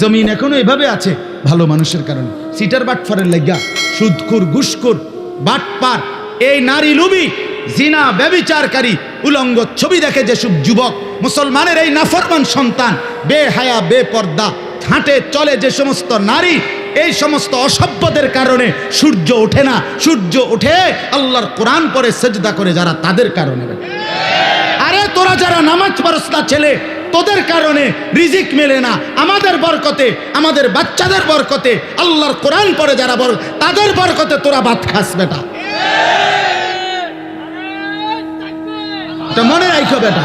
জমিন এখনও এভাবে আছে। ভালো মানুষের কারণে। সিটার বাটফারের লেগা সুদকুর ঘুষকুর বাটপার, এই নারী লুবি, জিনা, ব্যবিচারকারী, উলঙ্গ ছবি দেখে যেসব যুবক, মুসলমানের এই নাফরমান সন্তান, বেহায়া, বেপর্দা, হাঁটে চলে যে সমস্ত নারী, এই সমস্ত অসভ্যদের কারণে সূর্য ওঠে না। সূর্য ওঠে আল্লাহর কোরআন পরে সেজদা করে যারা তাদের কারণে। আরে তোরা যারা নামাজ পড়স না ছেলে তোদের কারণে রিজিক মেলে না। আমাদের বরকতে, আমাদের বাচ্চাদের বরকতে, আল্লাহর কোরআন পরে যারা বর তাদের বরকতে তোরা ভাত খাস বেটা। এটা মনে রাখো বেটা।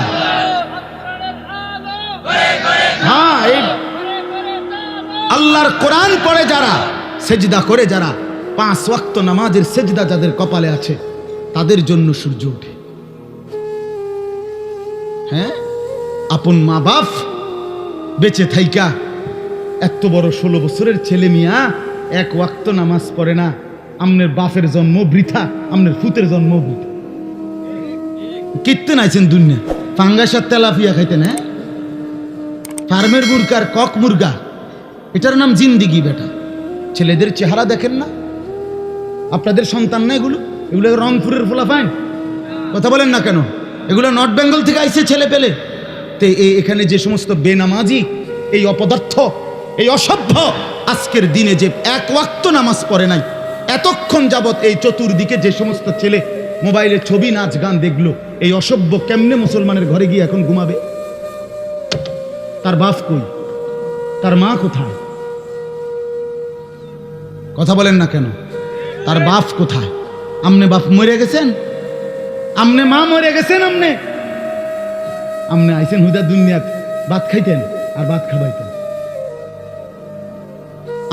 হ্যাঁ এই আল্লাহর কোরআন পড়ে যারা, সেজদা করে যারা, পাঁচ ওয়াক্ত নামাজের সেজদা যাদের কপালে আছে, তাদের জন্য সূর্য ওঠে। হ্যাঁ? আপন মা বাপ বেঁচে থাইকা। এত বড় ষোলো বছরের ছেলে মিয়া এক ওয়াক্ত নামাজ পড়ে না। আমনের বাপের জন্ম বৃথা, আমনের ফুতের জন্ম বৃথা। কীর্তন আছেন দুনিয়া। ফাঙ্গাসার তেলাফিয়া খাইতেন হ্যাঁ? ফার্মের মুরগার কক মুরগা। এটার নাম জিন্দিগি বেটা। ছেলেদের চেহারা দেখেন না? আপনাদের সন্তান না এগুলো? এগুলো রংপুরের ফোলা ফাইন কথা বলেন না কেন? এগুলো নর্থ বেঙ্গল থেকে আইসে ছেলে পেলে। তো এখানে যে সমস্ত বেনামাজি, এই অপদার্থ, এই অসভ্য, আজকের দিনে যে এক ওয়াক্ত নামাজ পড়ে নাই, এতক্ষণ যাবত এই চতুর্দিকে যে সমস্ত ছেলে মোবাইলে ছবি, নাচ, গান দেখল, এই অসভ্য কেমনে মুসলমানের ঘরে গিয়ে এখন ঘুমাবে? তার বাপ কই? তার মা কোথায়? কথা বলেন না কেন? তার বাপ কোথায়? আমনে বাপ মরে গেছেন? আমনে মা মরে গেছেন আমনে? আমনে আইসেন হুদা দুনিয়াত, ভাত খাইতেন আর ভাত খাবাইতেন।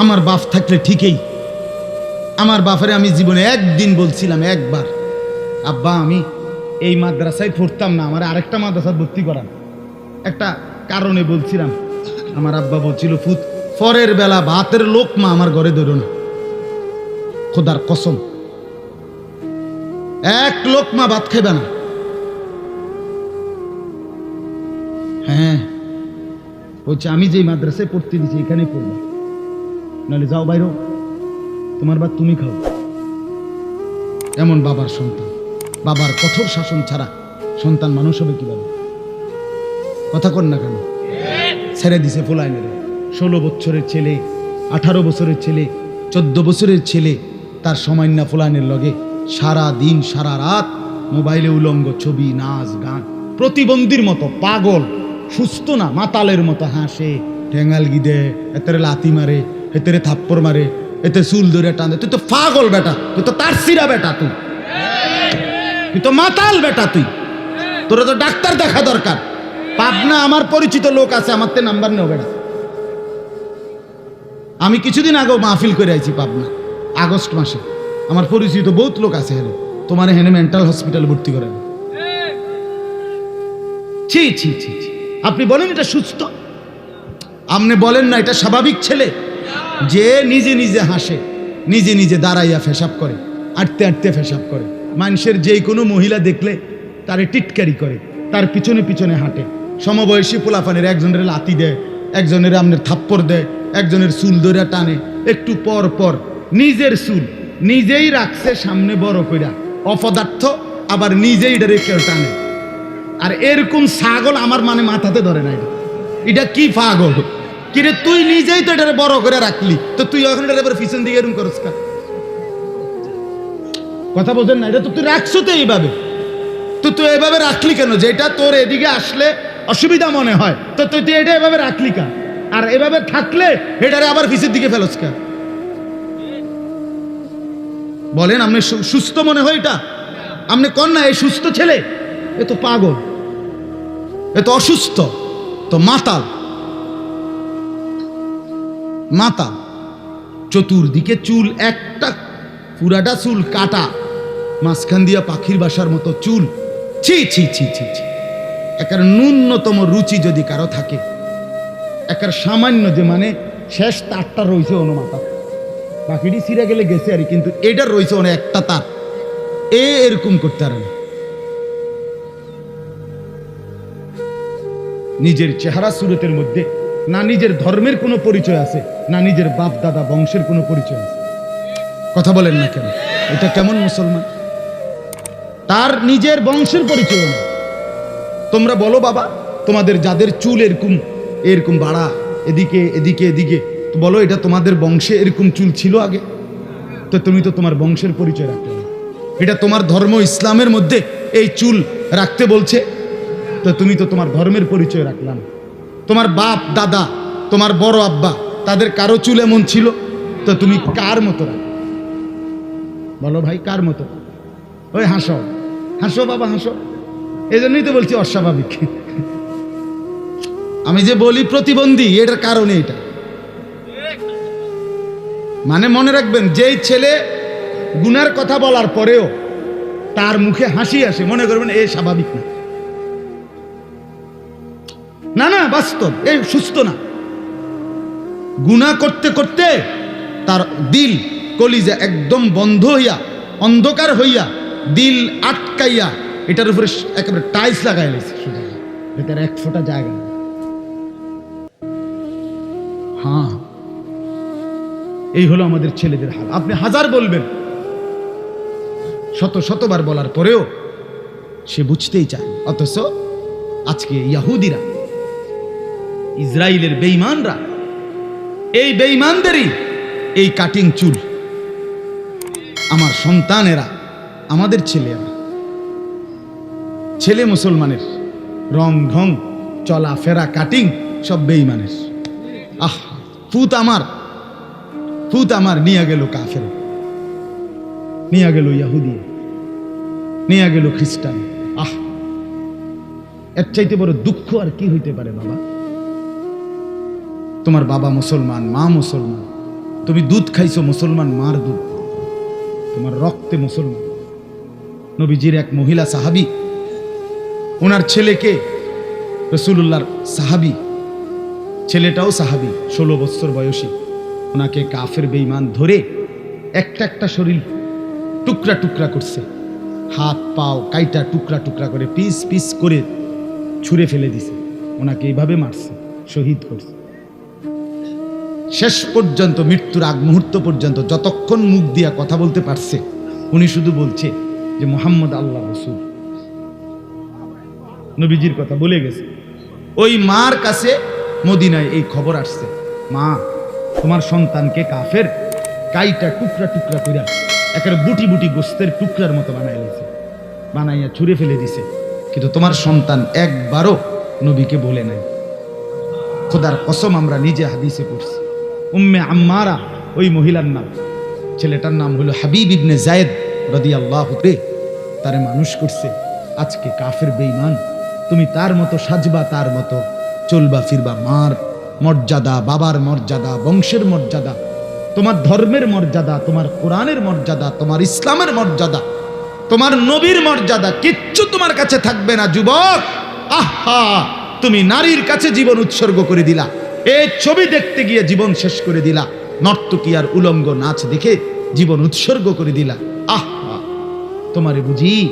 আমার বাপ থাকলে ঠিকই, আমার বাপরে আমি জীবনে একদিন বলছিলাম একবার, আব্বা, আমি এই মাদ্রাসায় পড়তাম না, আমার আরেকটা মাদ্রাসা ভর্তি করান। একটা কারণে বলছিলাম, আমার আব্বা বলছিল, ফুত, পরের বেলা ভাতের লোক মা আমার ঘরে ধরো না। খোদার কসম, এক লোক মা ভাত খেবে না। হ্যাঁ। বলছে, আমি যে মাদ্রাসায় পড়তে দিচ্ছি এখানে পড়ব। নাহলে যাও বাইরো, তোমার বা তুমি খাও। এমন বাবার সন্তান। বাবার কঠোর শাসন ছাড়া সন্তান মানুষ হবে কীভাবে? কথা কর না কেন? ছেড়ে দিছে ফোলাই মেরে ষোলো বছরের ছেলে, আঠারো বছরের ছেলে, চোদ্দ বছরের ছেলে, তার সামান্য ফুলানের লগে সারা দিন, সারা রাত মোবাইলে উলঙ্গ ছবি, নাচ, গান, প্রতিবন্ধীর মতো পাগল। সুস্থ না, মাতালের মতো হাসে। ঠেঙ্গাল গিদে, এতেরে লাতি মারে, এতেরে থাপ্পড় মারে, এতে চুল ধরে টানে। তুই তো পাগল বেটা, তুই তো তার সিরা বেটা তুই। তুই তো মাতাল বেটা তুই। তোরা তো ডাক্তার দেখা দরকার। পাবনা আমার পরিচিত লোক আছে, আমার তে নাম্বার নেও বেটা। আমি কিছুদিন আগেও মাহফিল করে আইছি পাবনা, আগস্ট মাসে। আমার পরিচিত বহুত লোক আছে হেনে তোমার হেনে মেন্টাল হসপিটাল ভর্তি করেন ছি ছি ছি ছি। আপনি বলেন এটা সুস্থ? আপনি বলেন না, এটা স্বাভাবিক ছেলে। যে নিজে নিজে হাসে, নিজে নিজে দাঁড়াইয়া ফেসাব করে, আটতে আটতে ফেসাব করে। মানুষের যে কোনো মহিলা দেখলে তারে টিটকারি করে, তার পিছনে পিছনে হাঁটে। সমবয়সী পোলাফানের একজনের লাতি দেয়, একজনের আপনার থাপ্পড় দেয়, একজনের চুল ধরে টানে। একটু পর পর নিজের চুল নিজেই রাখছে সামনে বড় কইরা। অপদার্থ, আবার নিজেই রেখে টানে। আর এরকম ছাগল আমার মানে মাথাতে ধরে না এটা কি পাগল? কিরে, তুই নিজেই তো এটা বড় করে রাখলি। তো তুই এখন এটা এবার পিছন দিকে এরকম করস? কথা বোঝেন না, এটা তো তুই রাখছো তো এইভাবে। তো তুই এভাবে রাখলি কেন? যেটা তোর এদিকে আসলে অসুবিধা মনে হয়। তো তুই তুই এটা এভাবে রাখলি কা আর এভাবে থাকলে এটারে আবার পিছের দিকে ফেলস কা বলেন, আপনি সুস্থ মনে হয় এটা? আপনি কন না, এই সুস্থ ছেলে? এ তো পাগল। এ তো অসুস্থ, তো মাতাল। মাতাল, চতুর্দিকে চুল একটা, পুরাটা চুল কাটা, মাঝখান দিয়া পাখির বাসার মতো চুল। ছি ছি ছি ছি ছি। একার ন্যূনতম রুচি যদি কারও থাকে, একার সামান্য যে মানে শেষ তারটা রয়েছে অনু মাথা বাকিটি সিরে গেলে গেছে আর কিন্তু এটার রয়েছে অনেক একটা তার। এ এরকম করতে পারে না। নিজের চেহারা সুরতের মধ্যে, না নিজের ধর্মের কোনো পরিচয় আছে, না নিজের বাপ, দাদা, বংশের কোনো পরিচয় আছে। কথা বলেন না কেন? এটা কেমন মুসলমান? তার নিজের বংশের পরিচয় নেই। তোমরা বলো বাবা, তোমাদের যাদের চুল এরকম এরকম বাড়া, এদিকে এদিকে এদিকে, তো বলো এটা তোমাদের বংশে এরকম চুল ছিল আগে? তো তুমি তো তোমার বংশের পরিচয় রাখলে না। এটা তোমার ধর্ম ইসলামের মধ্যে এই চুল রাখতে বলছে। তো তুমি তো তোমার ধর্মের পরিচয় রাখলাম। তোমার বাপ, দাদা, তোমার বড় আব্বা, তাদের কারও চুল এমন ছিল? তো তুমি কার মতো রাখ বলো ভাই, কার মতো? ওই হাসো হাসো বাবা, হাসো। এই জন্যই তো বলছি অস্বাভাবিক। আমি যে বলি প্রতিবন্ধী, এটার কারণে এটা মানে মনে রাখবেন, যেই ছেলে গুনার কথা বলার পরেও তার মুখে হাসি আসে, মনে করবেন এ স্বাভাবিক না। না না, বাস্তব, এই সুস্থ না। গুণা করতে করতে তার দিল, কলিজা একদম বন্ধ হইয়া, অন্ধকার হইয়া, দিল আটকাইয়া, এটার উপরে একেবারে টাইলস লাগাই লেছে এটার এক ফোঁটা জায়গা হ্যাঁ এই হলো আমাদের ছেলেদের হাল। আপনি হাজার বলবেন, শত শতবার বলার পরেও সে বুঝতেই চায়, অথচ আজকে ইয়াহুদিরা ইসরায়েলের বেঈমানরা। এই বেঈমানদেরই এই কাটিং চুল। আমার সন্তানেরা, আমাদের ছেলেরা। ছেলে মুসলমানের, রং ঢং চলা ফেরা কাটিং সব বেঈমানের। আহ ফুত আমার ফুত আমার নিয়ে গেল কাফের। নিয়ে গেল ইয়াহুদি। নিয়ে গেল খ্রিস্টান। আহ, এর চাইতে বড় দুঃখ আর কি হইতে পারে বাবা? তোমার বাবা মুসলমান, মা মুসলমান। তুমি দুধ খাইছো, মুসলমান মার দুধ। তোমার রক্তে মুসলমান। নবীজির এক মহিলা সাহাবি, ওনার ছেলেকে রসুল্লাহর সাহাবি, ছেলেটাও সাহাবি, ষোলো বছর বয়সী। ওনাকে কাফের বেঈমান ধরে একটা একটা শরীর টুকরা টুকরা করছে। হাত, পাও, কাইটা টুকরা টুকরা করে পিস পিস করে ছুঁড়ে ফেলে দিছে। ওনাকে এইভাবে মারছে, শহীদ করছে। শেষ পর্যন্ত মৃত্যুর আগ মুহূর্ত পর্যন্ত যতক্ষণ মুখ দিয়া কথা বলতে পারছে, উনি শুধু বলছে যে মোহাম্মদ আল্লাহ রসুল। নবীজির কথা বলে গেছে। ওই মার কাছে মদিনায় এই খবর আসছে। মা, তোমার সন্তানকে কাফের? কাইটা টুকরা টুকরা কইরা একের বুটি বুটি গোস্তের টুকরার মতো বানাই বানাইয়া ছুঁড়ে ফেলে দিছে। কিন্তু তোমার সন্তান একবারও নবীকে বলে নাই। খোদার কসম আমরা নিজে হাদিসে পড়ছি। উম্মে আম্মারা, ওই মহিলার নাম। ছেলেটার নাম হলো হাবিব ইবনে জায়েদ রদি আল্লাহ তারে মানুষ করছে, আজকে কাফের বেইমান তুমি তার মতো সাজবা, তার মতো চলবা, ফিরবা, মার মর্যাদা, বাবার মর্যাদা, বংশের মর্যাদা, তোমার ধর্মের মর্যাদা, তোমার কোরআনের মর্যাদা, তোমার ইসলামের মর্যাদা, তোমার নবীর মর্যাদা, কিচ্ছু তোমার কাছে থাকবে না, যুবক। আহা! তুমি নারীর কাছে জীবন উৎসর্গ করে দিলা। এই ছবি দেখতে গিয়ে জীবন শেষ করে দিলা। নর্তকী আর উলঙ্গ নাচ দেখে জীবন উৎসর্গ করে দিলা। আহা তোমারে বুঝি,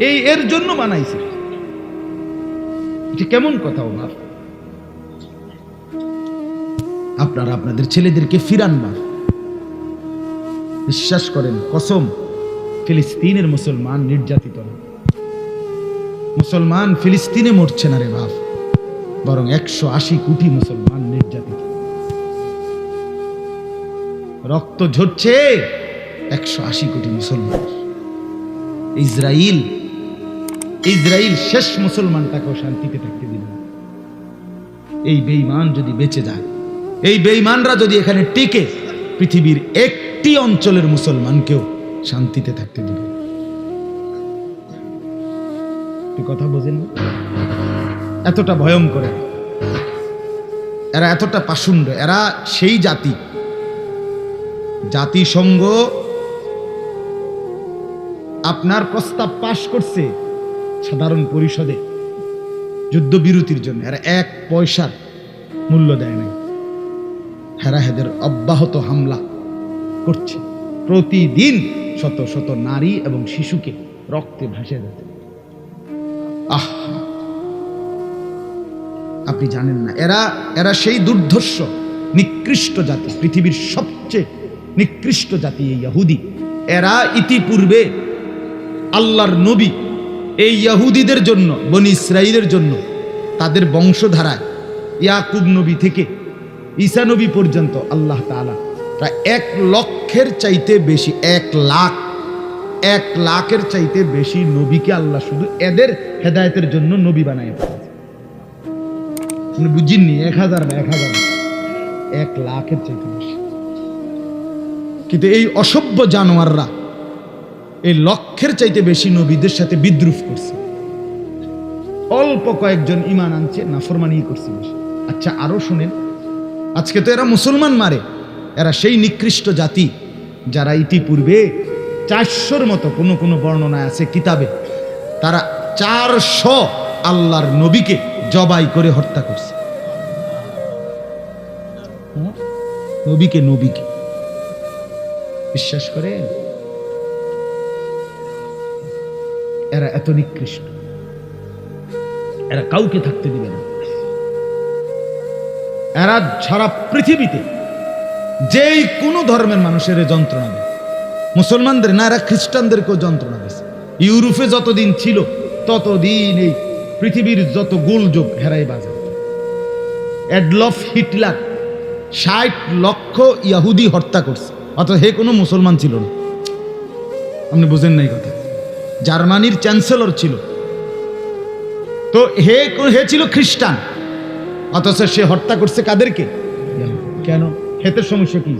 এই এর জন্য বানাইছে। এটা কেমন কথা ওনার আপনারা আপনাদের ছেলেদেরকে ফিরান না। বিশ্বাস করেন, কসম, ফিলিস্তিনের মুসলমান নির্যাতিত। মুসলমান ফিলিস্তিনে মরছে না রে বাপ। বরং একশো আশি কোটি মুসলমান নির্যাতিত। রক্ত ঝরছে একশো আশি কোটি মুসলমান। ইসরায়েল ইসরায়েল শেষ মুসলমানটাকেও শান্তিতে থাকতে দিল এই বেঈমান যদি বেঁচে যায়, এই বেঈমানরা যদি এখানে টিকে, পৃথিবীর একটি অঞ্চলের মুসলমানকেও শান্তিতে থাকতে দিবে কথা বোঝেন না? এতটা ভয়ঙ্কর এরা। এতটা পাশুণ্ড এরা সেই জাতি। জাতিসংঘ আপনার প্রস্তাব পাশ করছে সাধারণ পরিষদে যুদ্ধবিরতির জন্য। এরা এক পয়সার মূল্য দেয় নাই। হেরা হেদের অব্যাহত হামলা করছে। প্রতিদিন শত শত নারী এবং শিশুকে রক্তে ভাসে যাচ্ছে আহ! আপনি জানেন না। এরা এরা সেই দুর্ধর্ষ, নিকৃষ্ট জাতি, পৃথিবীর সবচেয়ে নিকৃষ্ট জাতি এই ইয়াহুদি এরা ইতিপূর্বে আল্লাহর নবী এই ইয়াহুদিদের জন্য, বনি ইসরায়েলের জন্য, তাদের বংশধারায় ইয়াকুব নবী থেকে ঈসা নবী পর্যন্ত আল্লাহ তাআলা প্রায় এক লক্ষের চাইতে বেশি, এক লাখ, এক লাখের চাইতে বেশি নবীকে আল্লাহ শুধু এদের হেদায়তের জন্য নবী বানায়। আপনি বুঝিননি, এক হাজার না, এক হাজার এক লাখের চাইতে বেশি। কিন্তু এই অসভ্য জানোয়াররা এই লক্ষের চাইতে বেশি নবীদের সাথে বিদ্রুপ করছে। অল্প কয়েকজন ইমান আনছে নাফরমানি করছে বেশি। আচ্ছা আরও শুনেন, আজকে তো এরা মুসলমান মারে, এরা সেই নিকৃষ্ট জাতি যারা ইতিপূর্বে চারশোর মতো কোনো কোনো বর্ণনায় আছে কিতাবে, তারা চারশো আল্লাহর নবীকে জবাই করে হত্যা করছে? নবীকে নবীকে। বিশ্বাস করেন? এরা এত নিকৃষ্ট। এরা কাউকে থাকতে দিবে না। এরা সারা পৃথিবীতে যেই কোনো ধর্মের মানুষের যন্ত্রণা দেয়। মুসলমানদের না, এরা খ্রিস্টানদেরকেও যন্ত্রণা দিয়েছে। ইউরোপে যতদিন ছিল, ততদিন এই পৃথিবীর যত গোলযোগ হেরাই বাজার। অ্যাডলফ হিটলার ষাট লক্ষ ইয়াহুদি হত্যা করছে। অথচ হে কোনো মুসলমান ছিল না। আপনি বুঝেন নাই কথা। জার্মানির চ্যান্সেলর ছিল। তো হে হে ছিল খ্রিস্টান। অথচ সে হত্যা করছে কাদেরকে? কেন? হেতের সমস্যা কি?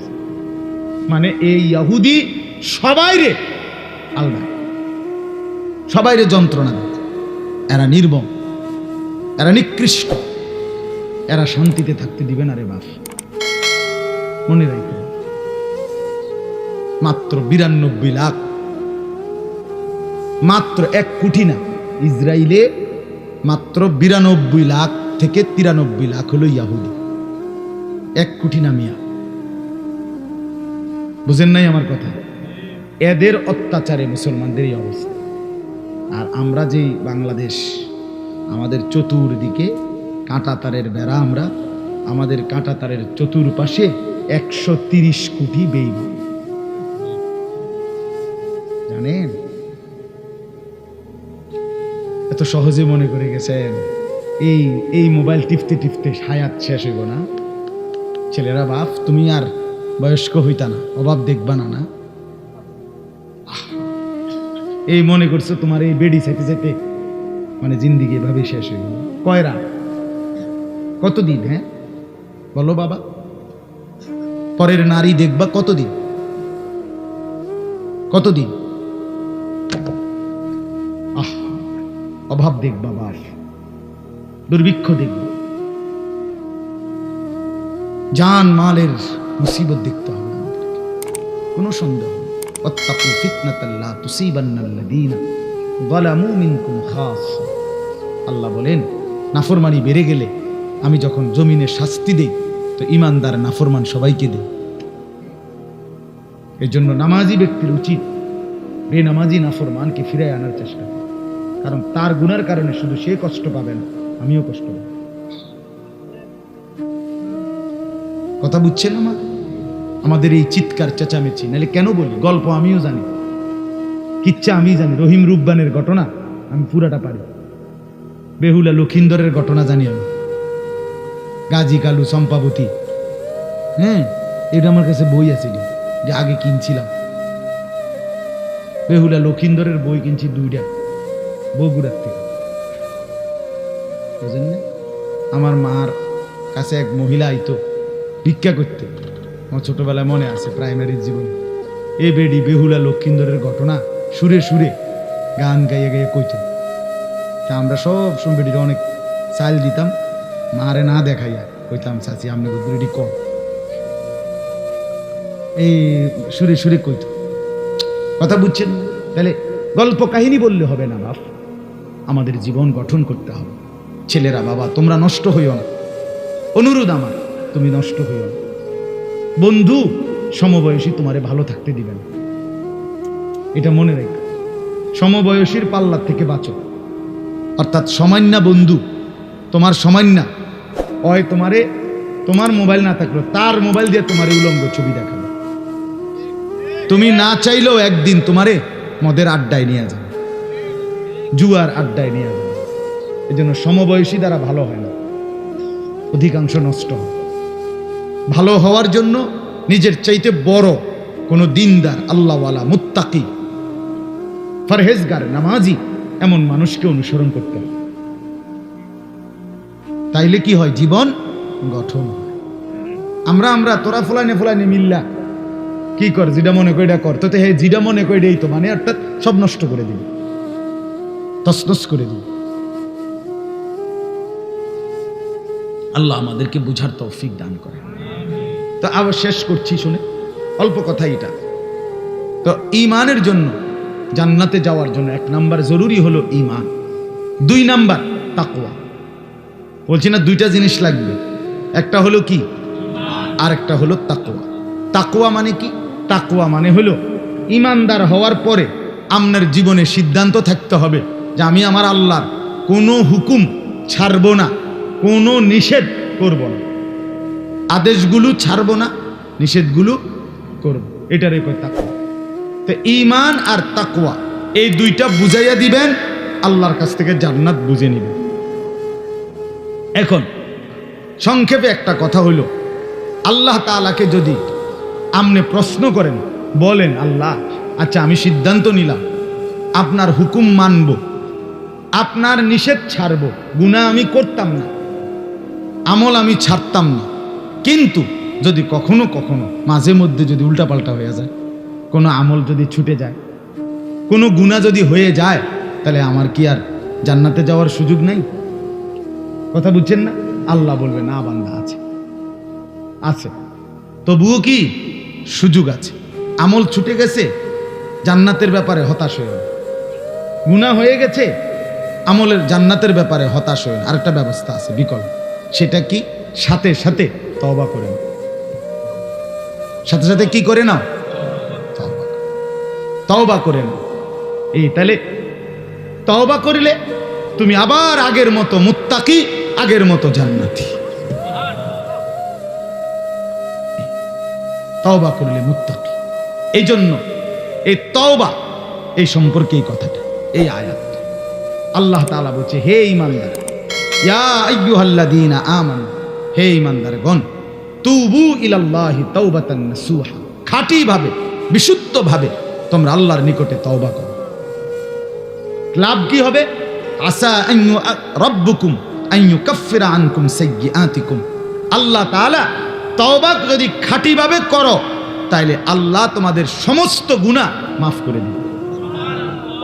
মানে এই ইয়াহুদি সবাই রে আলগা। সবাই রে যন্ত্রণা দেয়। নির্মম এরা নিকৃষ্ট, এরা শান্তিতে থাকতে দিবে না রে বাপ। মনে রাখবে মাত্র বিরানব্বই লাখ, মাত্র এক কোটি না ইসরায়েলে মাত্র বিরানব্বই লাখ থেকে তিরানব্বই লাখ হলো ইয়াহুদি। এক কোটি না মিয়া। বুঝেন নাই আমার কথা? এদের অত্যাচারে মুসলমানদের এই অবস্থা। আর আমরা যেই বাংলাদেশ, আমাদের চতুর্দিকে কাঁটাতারের বেড়া আমরা, আমাদের কাঁটা কাঁটাতারের চতুর্পাশে একশো তিরিশ কোটি বেইব জানেন? এত সহজে মনে করে গেছেন, এই এই মোবাইল টিপতে টিপতে হায়াত শেষ হইব না? ছেলেরা, বাপ, তুমি আর বয়স্ক হইতা না, অভাব দেখবা না না! এই মনে করছ তোমার এই বেডি চাইতে চাইতে মানে জিন্দিগি এভাবে শেষ হইব কয়রা? কতদিন হ্যাঁ? বলো বাবা। পরের নারী দেখবা কতদিন? কতদিন? আহ, অভাব দেখবা বাপ দুর্ভিক্ষ দেখবা। জান মালের মুসিবত দেখতে হবে কোনো সন্দেহ নেই। ওয়াত্তাকু ফিতনাতাল্লা তুসিবান্নাল্লাযীনা যালামু মিনকুম খাসসা আল্লাহ বলেন, নাফরমানি বেড়ে গেলে আমি যখন জমিনে শাস্তি দেই, তো ইমানদার নাফরমান সবাইকে দেই এর জন্য নামাজি ব্যক্তির উচিত বেনামাজি নাফরমানকে ফিরে আনার চেষ্টা করা। কারণ তার গুণার কারণে শুধু সে কষ্ট পাবে না, আমিও কষ্ট পাবো কথা বুঝছেন আমার আমাদের এই চিৎকার, চেঁচামেচি। নাহলে কেন বলি? গল্প আমিও জানি। কিচ্ছা আমি জানি। রহিম রুব্বানের ঘটনা, আমি পুরাটা পারি। বেহুলা লক্ষিন্দরের ঘটনা জানি আমি। গাজী কালু চম্পাবতী। হ্যাঁ এটা আমার কাছে বই আছে যে আগে কিনছিলাম। বেহুলা লক্ষিন্দরের বই কিনছি দুইটা, বগুড়ার থেকে। বুঝেন আমার মার কাছে এক মহিলা আইতো ভিক্ষা করতে। আমার ছোটবেলায় মনে আছে প্রাইমারি জীবনে। এ বেডি বেহুলা লক্ষিন্দরের ঘটনা, সুরে সুরে গান গাইয়ে গাইয়ে কইত তা আমরা সব সময় বেডির অনেক চাল দিতাম, মারে না দেখাইয়া কইতাম, চাচি আপনি বেডি কম এই সুরে সুরে কইত। কথা বুঝছেন? তাহলে গল্প কাহিনী বললে হবে না, বাপ। আমাদের জীবন গঠন করতে হবে। ছেলেরা, বাবা, তোমরা নষ্ট হইও না। অনুরোধ আমার, তুমি নষ্ট হইও না। বন্ধু, সমবয়সী তোমারে ভালো থাকতে দিবে না এটা মনে রেখ, সমবয়সীর পাল্লার থেকে বাঁচো। অর্থাৎ সমান্যা বন্ধু, তোমার সমান্যা। হয় তোমারে, তোমার মোবাইল না থাকল তার মোবাইল দিয়ে তোমার উলঙ্গ ছবি দেখাবে। তুমি না চাইলেও একদিন তোমারে মদের আড্ডায় নিয়ে যাবে, জুয়ার আড্ডায় নিয়ে যাবে। এই জন্য সমবয়সী দ্বারা ভালো হয় না, অধিকাংশ নষ্ট হয়। ভালো হওয়ার জন্য নিজের চাইতে বড় কোনো দিনদার, আল্লাহওয়ালা, মুত্তাকি, ফরহেজগার, নামাজি এমন মানুষকে অনুসরণ করতে হবে তাইলে কি হয়? জীবন গঠন আমরা আমরা, তোরা ফুলানে ফুলানে মিল্লা। কি কর? যেটা মনে করে এটা কর। তো হে যেটা মনে করে এই তো মানে অর্থাৎ সব নষ্ট করে দিবি। তসনস করে দিবি। আল্লাহ আমাদেরকে বুঝার তৌফিক দান করে তো আবার শেষ করছি, শুনে। অল্প কথা এটা। তো ইমানের জন্য, জান্নাতে যাওয়ার জন্য এক নাম্বার জরুরি হলো ইমান দুই নাম্বার, তাকওয়া। বলছি না দুইটা জিনিস লাগবে। একটা হলো কি? আর একটা হলো তাকওয়া। তাকওয়া মানে কি? তাকওয়া মানে হলো ইমানদার হওয়ার পরে আপনার জীবনে সিদ্ধান্ত থাকতে হবে যে আমি আমার আল্লাহর কোনো হুকুম ছাড়ব না, কোনো নিষেধ করব না। আদেশগুলো ছাড়বো না, নিষেধগুলো করব। এটার কয় তাকওয়া। তো ইমান আর তাকুয়া এই দুইটা বুঝাইয়া দিবেন, আল্লাহর কাছ থেকে জান্নাত বুঝে নিবেন। এখন, সংক্ষেপে একটা কথা হইল, আল্লাহ তাআলাকে যদি আপনি প্রশ্ন করেন, বলেন, আল্লাহ আচ্ছা আমি সিদ্ধান্ত নিলাম, আপনার হুকুম মানব, আপনার নিষেধ ছাড়ব গুণা আমি করতাম না, আমল আমি ছাড়তাম না কিন্তু যদি কখনো কখনো মাঝে মধ্যে যদি উল্টাপাল্টা হয়ে যায়, কোনো আমল যদি ছুটে যায়, কোনো গুণা যদি হয়ে যায়, তাহলে আমার কি আর জান্নাতে যাওয়ার সুযোগ নাই? কথা বুঝছেন না? আল্লাহ বলবে, না, বান্দা, আছে। আছে। তবুও কি সুযোগ আছে? আমল ছুটে গেছে, জান্নাতের ব্যাপারে হতাশ হয়ে। গুণা হয়ে গেছে, আমলের জান্নাতের ব্যাপারে হতাশ হয়ে। আরেকটা ব্যবস্থা আছে, বিকল্প। সেটা কি? সাথে সাথে তওবা করে নাও। সাথে সাথে কি করে নাও তওবা করে নাও এই তাহলে তওবা করিলে তুমি আবার আগের মতো মুত্তাকি, আগের মতো জান্নাতি। তওবা করলে মুত্তাকি। এই জন্য এই তওবা, এই সম্পর্কে এই কথাটা, এই আয়াত। আল্লাহ তাআলা বলছে, হে ইমানদার ইয়া আইয়ুহাল্লাযীনা আমানু হে ইমানদার গণ তুবু ইলাল্লাহি তাওবাতান ভাবে বিশুদ্ধ ভাবে তোমরা আল্লাহর নিকটে তওবা করো। লাভ কি হবে? আসা আইয়ু রব্বুকুম আইয়ু কাফিরা আনকুম সাইয়্যাতিকুম আল্লাহ তওবা যদি খাঁটিভাবে করো, তাইলে আল্লাহ তোমাদের সমস্ত গুনাহ মাফ করে দিবে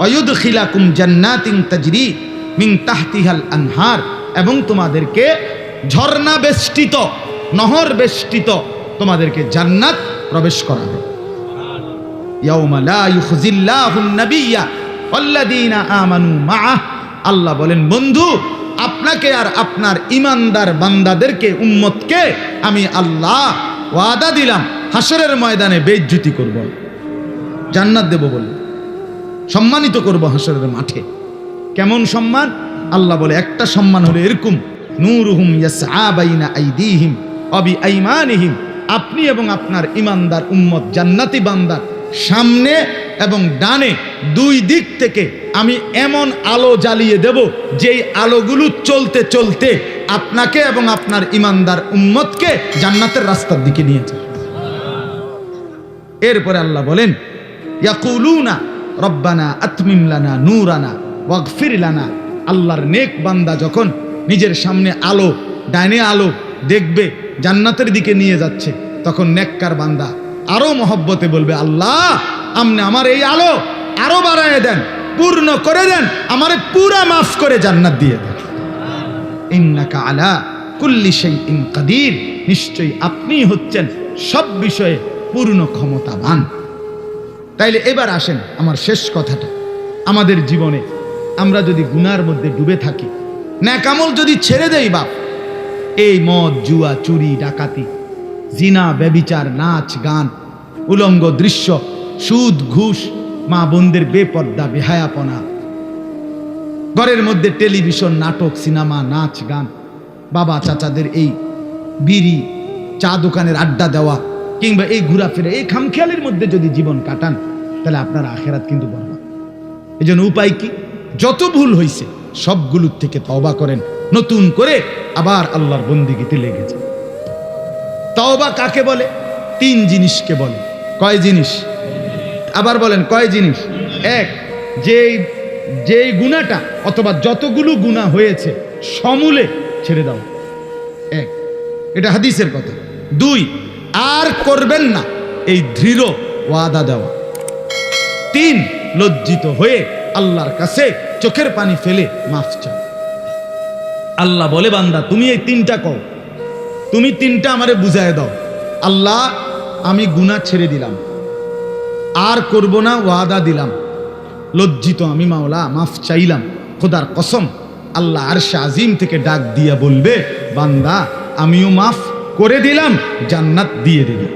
অয়ুদখিলাকুম জান্নাতিন তাজরি মিন তাহতিহাল আনহার, এবং তোমাদেরকে ঝর্ণা বেষ্টিত, নহর বেষ্টিত, তোমাদেরকে জান্নাত প্রবেশ করাবে। আল্লাহ বলেন, বন্ধু, আপনাকে আর আপনার ইমানদার বান্দাদেরকে, উম্মতকে আমি আল্লাহ ওয়াদা দিলাম হাসরের ময়দানে বেজ্জুতি করব। জান্নাত দেব বলে। সম্মানিত করব হাসরের মাঠে। কেমন সম্মান? আল্লাহ বলে, একটা সম্মান হলো এরকম নূরুহুম ইয়াসআ বাইনা আইদিহিম অবি আইমানিহিম আপনি এবং আপনার ইমানদার উম্মত, জান্নাতি বান্দার সামনে এবং ডানে দুই দিক থেকে আমি এমন আলো জ্বালিয়ে দেব যেই আলোগুলো চলতে চলতে আপনাকে এবং আপনার ইমানদার উম্মতকে জান্নাতের রাস্তার দিকে নিয়ে যাবে এরপরে আল্লাহ বলেন, ইয়াকুলুনা রব্বানা আতমিম লানা, নূরানা ওয়াগফির লানা। আল্লাহর নেক বান্দা যখন নিজের সামনে আলো, ডাইনে আলো দেখবে, জান্নাতের দিকে নিয়ে যাচ্ছে। তখন নেককার বান্দা আরও মহব্বতে বলবে, আল্লাহ, আমনে আমার এই আলো আরও বাড়ায় দেন, পূর্ণ করে দেন, আমারে পুরা মাফ করে জান্নাত দিয়ে দেন। ইন্নাকা আলা কুল্লি শাইইন কাদির, নিশ্চয়ই আপনি হচ্ছেন সব বিষয়ে পূর্ণ ক্ষমতাবান। তাইলে এবার আসেন আমার শেষ কথাটা। আমাদের জীবনে আমরা যদি গুনার মধ্যে ডুবে থাকি ন্যাকামল যদি ছেড়ে দেই বাপ, এই মদ, জুয়া, চুরি, ডাকাতি, জিনা, ব্যবিচার, নাচ, গান, উলঙ্গ দৃশ্য, সুদ, ঘুষ, মা বোনদের বেপর্দা, বেহায়াপনা, ঘরের মধ্যে টেলিভিশন, নাটক, সিনেমা, নাচ, গান, বাবা, চাচাদের এই বিড়ি, চা দোকানের আড্ডা দেওয়া, কিংবা এই ঘোরাফেরা, এই খামখেয়ালির মধ্যে যদি জীবন কাটান, তাহলে আপনার আখেরাত কিন্তু বড় এই জন্য উপায় কি? যত ভুল হয়েছে সবগুলোর থেকে তওবা করেন। নতুন করে আবার আল্লাহর বন্দিগিতে লেগেছে তওবা কাকে বলে? তিন জিনিসকে বলে। কয় জিনিস? আবার বলেন, কয় জিনিস? এক, যেই যেই গুণাটা অথবা যতগুলো গুণা হয়েছে সমূলে ছেড়ে দাও। এক, এটা হাদিসের কথা। দুই, আর করবেন না এই দৃঢ় ওয়াদা দেওয়া। তিন, লজ্জিত হয়ে আল্লাহর কাছে চোখের পানি ফেলে মাফ চাও। আল্লাহ বলে, বান্দা, তুমি এই তিনটা কও। তুমি তিনটা আমারে বুঝায় দাও। আল্লাহ, আমি গুনাহ ছেড়ে দিলাম। আর করব না, ওয়াদা দিলাম। লজ্জিত আমি, মাওলা, মাফ চাইলাম। খোদার কসম, আল্লাহ আর আজিম থেকে ডাক দিয়া বলবে, বান্দা, আমিও মাফ করে দিলাম, জান্নাত দিয়ে দিলাম।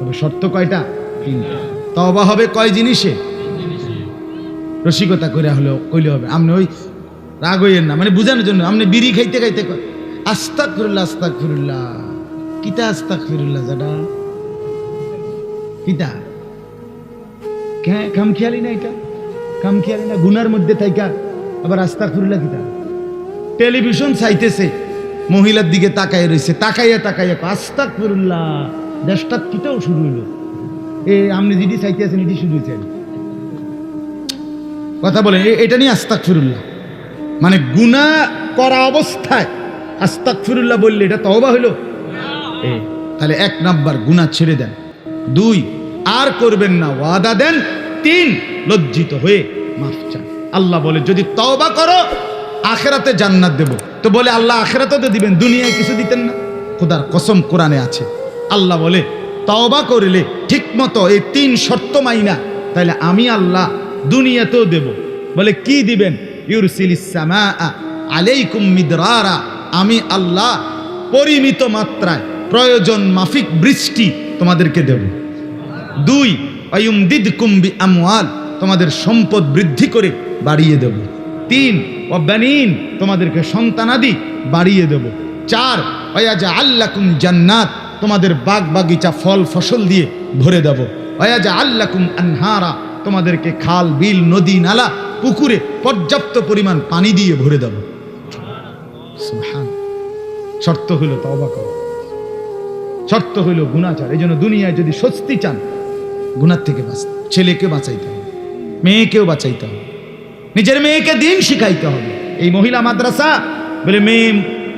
তবে শর্ত কয়টা? তবা হবে কয় জিনিসে? রসিকতা করে হলে, কইলে হবে। আপনি ওই রাগ হইয়েন না মানে বুঝানোর জন্য। আপনি বিড়ি খাইতে খাইতে আস্তাক ফিরুল্লাহ আস্তাক ফিরুল্লাহ কিতা আস্তাক ফিরুল্লাহ যাটা কিতা? খাম খেয়ালি না এটা? খাম খেয়ালি না? গুনার মধ্যে থাইকা আবার আস্তাক ফিরুল্লাহ কিতা? টেলিভিশন চাইতেছে, মহিলার দিকে তাকাই রয়েছে তাকাইয়া তাকাইয়া আস্তাক ফিরুল্লাহ দেশটা কিটাও শুরু হইল। এ আপনি যেটি চাইতে আছেন এটি শুরু হয়েছে কথা বলেন এ- এটা নিয়ে আস্তাক ফিরুল্লাহ মানে গুণা করা অবস্থায় আস্তাক ফিরুল্লাহ বললে এটা তওবা হইল তাহলে এক নাম্বার গুণা ছেড়ে দেন। দুই, আর করবেন না, ওয়াদা দেন। তিন, লজ্জিত হয়ে মাফ চান। আল্লাহ বলে, যদি তওবা করো, আখেরাতে জান্নাত দেব। তো বলে, আল্লাহ আখেরাতে তো দিবেন, দুনিয়ায় কিছু দিতেন না। খোদার কসম কোরআনে আছে। আল্লাহ বলে, তওবা করলে ঠিক মতো এই তিন শর্ত মাইনা, তাহলে আমি আল্লাহ দুনিয়াতেও দেব। বলে, কি দিবেন? মিদরারা। আমি আল্লাহ পরিমিত মাত্রায় প্রয়োজন মাফিক বৃষ্টি তোমাদেরকে দেব। দুই অয়ুমদিদ কুম্বি আমওয়াল তোমাদের সম্পদ বৃদ্ধি করে বাড়িয়ে দেব। তিন অব্যানীন তোমাদেরকে সন্তানাদি বাড়িয়ে দেব। চার অয়াজা আল্লাকুম জান্নাত, তোমাদের বাগ বাগিচা ফল ফসল দিয়ে ভরে দেব। অয়াজা আল্লাকুম আনহারা তোমাদেরকে খাল, বিল, নদী, নালা, পুকুরে পর্যাপ্ত পরিমাণ পানি দিয়ে ভরে দেব। শর্ত হইল তওবা করো। শর্ত হইল গুণাচার এই জন্য দুনিয়ায় যদি স্বস্তি চান গুণার থেকে বাঁচ, ছেলেকে বাঁচাইতে হবে, মেয়েকেও বাঁচাইতে হবে, নিজের মেয়েকে দিন শিখাইতে হবে। এই মহিলা মাদ্রাসা বলে, মেয়ে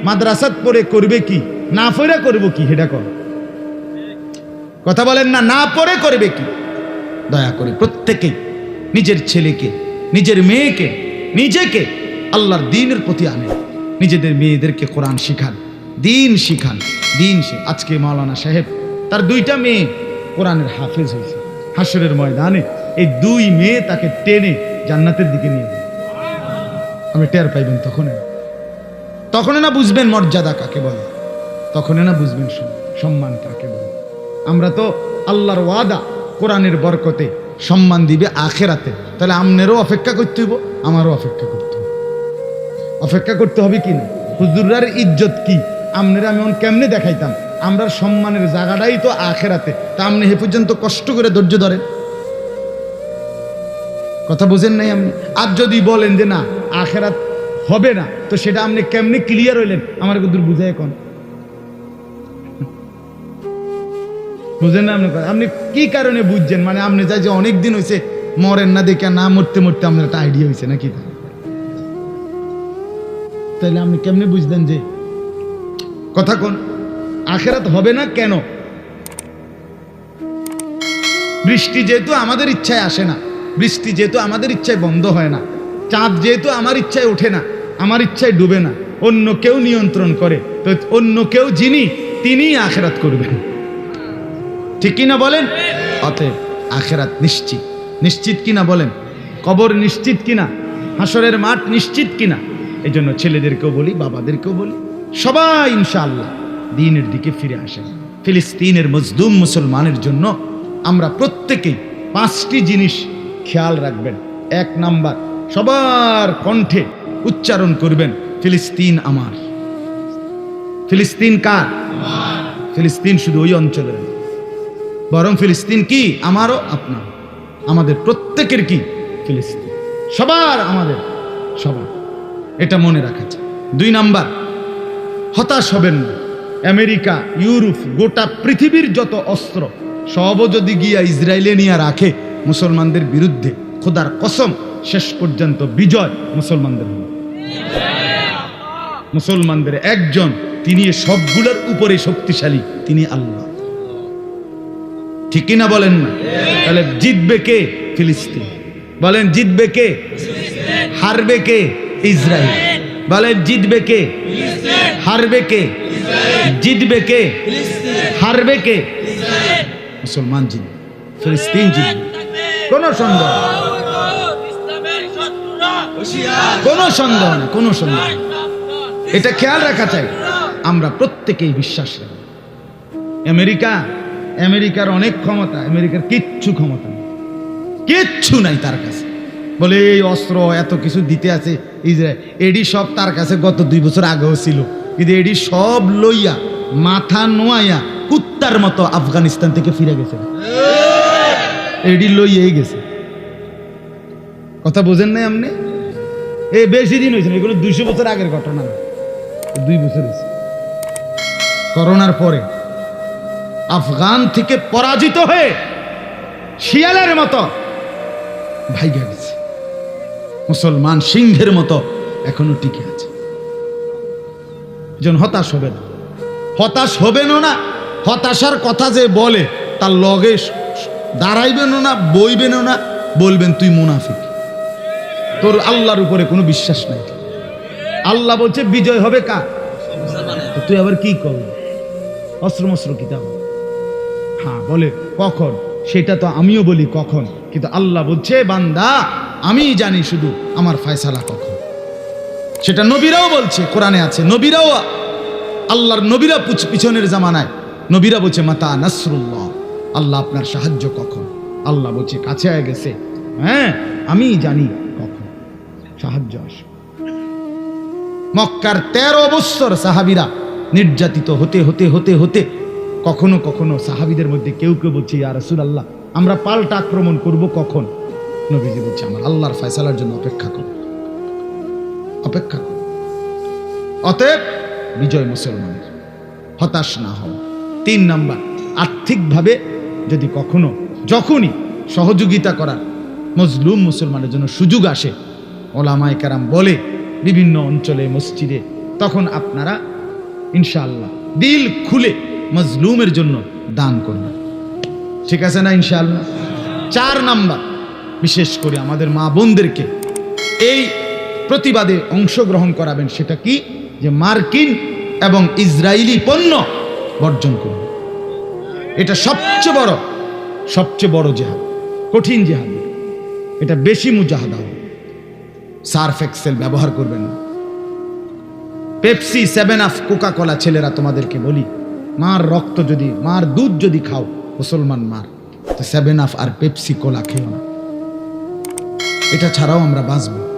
মাদ্রাসাত পড়ে করবে কি? না পড়ে করব কি? হেটা কর। কথা বলেন না না পড়ে করবে কি? দয়া করে প্রত্যেকেই নিজের ছেলেকে, নিজের মেয়েকে, নিজেকে আল্লাহর দিনের প্রতি আনে নিজেদের মেয়েদেরকে কোরআন শিখান, দিন শিখান, দিন সে আজকে মাওলানা সাহেব, তার দুইটা মেয়ে কোরআনের হাফেজ হয়েছে। হাসরের ময়দানে এই দুই মেয়ে তাকে টেনে জান্নাতের দিকে নিয়ে যাবে আমি টের পাইবেন তখন তখন না বুঝবেন মর্যাদা কাকে বলে। তখন না বুঝবেন সম্মান কাকে বলে। আমরা তো আল্লাহর ওয়াদা কোরআনের বরকতে সম্মান দিবে আখেরাতে। তাহলে আমনেরও অপেক্ষা করতে হইব, আমারও অপেক্ষা করতে হবে অপেক্ষা করতে হবে কি না? হুজুরার ইজ্জত কি? আমনেরা আমি কেমনে দেখাইতাম? আমরা সম্মানের জায়গাটাই তো আখেরাতে। তা আপনি হে পর্যন্ত কষ্ট করে ধৈর্য ধরেন। কথা বুঝেন নাই আপনি? আর যদি বলেন যে না, আখেরাত হবে না, তো সেটা আপনি কেমনে ক্লিয়ার হইলেন? আমার দূর বুঝাই এখন বুঝেন না আপনি? আপনি কি কারণে বুঝছেন? মানে আপনি চাই যে অনেক দিন হয়েছে মরেন না দেখে না মরতে মরতে আপনার একটা আইডিয়া হয়েছে নাকি? তাহলে আপনি কেমনে বুঝলেন যে কথা কোন? আখেরাত হবে না কেন? বৃষ্টি যেহেতু আমাদের ইচ্ছায় আসে না, বৃষ্টি যেহেতু আমাদের ইচ্ছায় বন্ধ হয় না, চাঁদ যেহেতু আমার ইচ্ছায় ওঠে না, আমার ইচ্ছায় ডুবে না, অন্য কেউ নিয়ন্ত্রণ করে, তো অন্য কেউ যিনি, তিনিই আখেরাত করবেন। ঠিক কিনা বলেন? অতএব আখেরাত নিশ্চিত। নিশ্চিত কিনা বলেন? কবর নিশ্চিত কিনা? হাসরের মাঠ নিশ্চিত কিনা? এই জন্য ছেলেদেরকেও বলি, বাবাদেরকেও বলি। সবাই ইনশাআল্লাহ দিনের দিকে ফিরে আসে ফিলিস্তিনের মজদুম মুসলমানের জন্য আমরা প্রত্যেকেই পাঁচটি জিনিস খেয়াল রাখবেন। এক নাম্বার, সবার কণ্ঠে উচ্চারণ করবেন, ফিলিস্তিন আমার। ফিলিস্তিন কার? ফিলিস্তিন শুধু ওই অঞ্চলের। না। বরং ফিলিস্তিন কি? আমারও আপনার। আমাদের প্রত্যেকের কি? ফিলিস্তিন। সবার আমাদের। সবার। এটা মনে রাখা চাই দুই নাম্বার, হতাশ হবেন না। আমেরিকা, ইউরোপ, গোটা পৃথিবীর যত অস্ত্র, সবও যদি গিয়া ইসরায়েলে নিয়ে রাখে, মুসলমানদের বিরুদ্ধে খোদার কসম, শেষ পর্যন্ত বিজয় মুসলমানদের হবে। মুসলমানদের একজন, তিনি সবগুলোর উপরে শক্তিশালী, তিনি আল্লাহ। ঠিক না বলেন না? তাহলে জিতবে কে? ফিলিস্তিন। বলেন জিতবে কে? হারবে কে? ইসরায়েল। বলেন জিতবে কে? হারবে কে? জিতবে কে? হারবে কে? মুসলমান জিতবে। ফিলিস্তিন জিতবে। কোনো সন্দেহ কোনো সন্দেহ নেই কোনো সন্দেহ। এটা খেয়াল রাখা চাই। আমরা প্রত্যেকেই বিশ্বাস। রাখি আমেরিকা আমেরিকার অনেক ক্ষমতা, আমেরিকার কিচ্ছু ক্ষমতা নেই। কিচ্ছু নাই তার কাছে। বলে, এই অস্ত্র এত কিছু দিতে আছে ইসরায়েল। এডি সব তার কাছে গত দুই বছর আগেও ছিল। কিন্তু এডি সব লইয়া, মাথা নোয়াইয়া, কুত্তার মতো আফগানিস্তান থেকে ফিরে গেছে। এডি লইয়াই গেছে। কথা বোঝেন নাই আপনি? এ, বেশি দিন হয়েছে এগুলো দুইশো বছর আগের ঘটনা দুই বছর হয়েছে। করোনার পরে আফগান থেকে পরাজিত হয়ে শিয়ালের মতো ভাইগা গেছে। মুসলমান সিংহের মতো এখনও টিকে আছে। এজন হতাশ হবে না। হতাশ হবেনও না, হতাশার কথা যে বলে, তার লগে দাঁড়াইবেনও না, বইবেনও না, বলবেন, তুই মুনাফিক। তোর আল্লাহর উপরে কোনো বিশ্বাস নাই। আল্লাহ বলছে, বিজয় হবে কার? তুই আবার কি করবি? অস্ত্র মস্ত্র কিতাব। হ্যাঁ বলে, কখন? সেটা তো আমিও বলি কখন, কিন্তু আল্লাহ বলছে, বান্দা আমি জানি শুধু আমার ফয়সালা কখন। সেটা নবীরাও বলছে, কোরআনে আছে, নবীরাও আল্লাহর নবীরা পিছনের জামানায়, নবীরা বলছে, মাতা নাসরুল্লাহ, আল্লাহ আপনার সাহায্য কখন? আল্লাহ বলছে, কাছে হয়ে গেছে। হ্যাঁ আমি জানি কখন। সাহায্য আসে। মক্কার তেরো বৎসর সাহাবিরা নির্যাতিত হতে হতে হতে হতে কখনো কখনো সাহাবিদের মধ্যে কেউ কেউ বলছে, ইয়া রাসূল আল্লাহ আমরা পাল্টা আক্রমণ করব কখন? নবীজি বলছে, আমার আল্লাহর ফয়সালার জন্য অপেক্ষা করো। অপেক্ষা করো। অতএব বিজয় মুসলমানের, হতাশ না হও। তিন নাম্বার, আর্থিকভাবে যদি কখনো, যখনই সহযোগিতা করার মজলুম মুসলমানের জন্য সুযোগ আসে, ওলামায় কারাম বলে বিভিন্ন অঞ্চলে, মসজিদে, তখন আপনারা ইনশাআল্লাহ দিল খুলে মজলুমের জন্য দান করবেন ঠিক আছে না ইনশাআল্লাহ? চার নাম্বার, বিশেষ করে আমাদের মা বোনদেরকে এই প্রতিবাদে অংশগ্রহণ করাবেন সেটা কি? যে মার্কিন এবং ইসরায়েলি পণ্য বর্জন করুন এটা সবচেয়ে বড় সবচেয়ে বড় জেহাদ, কঠিন জেহাদ। এটা বেশি মুজাহাদা হবে। সার্ফ এক্সেল ব্যবহার করবেন Pepsi, seven up Coca Cola ছেলেরা তোমাদেরকে বলি মার রক্ত যদি, মার দুধ যদি খাও, মুসলমান মার। তো সেভেন আফ আর পেপসি কোলা খেও না। এটা ছাড়াও আমরা বাঁচবো।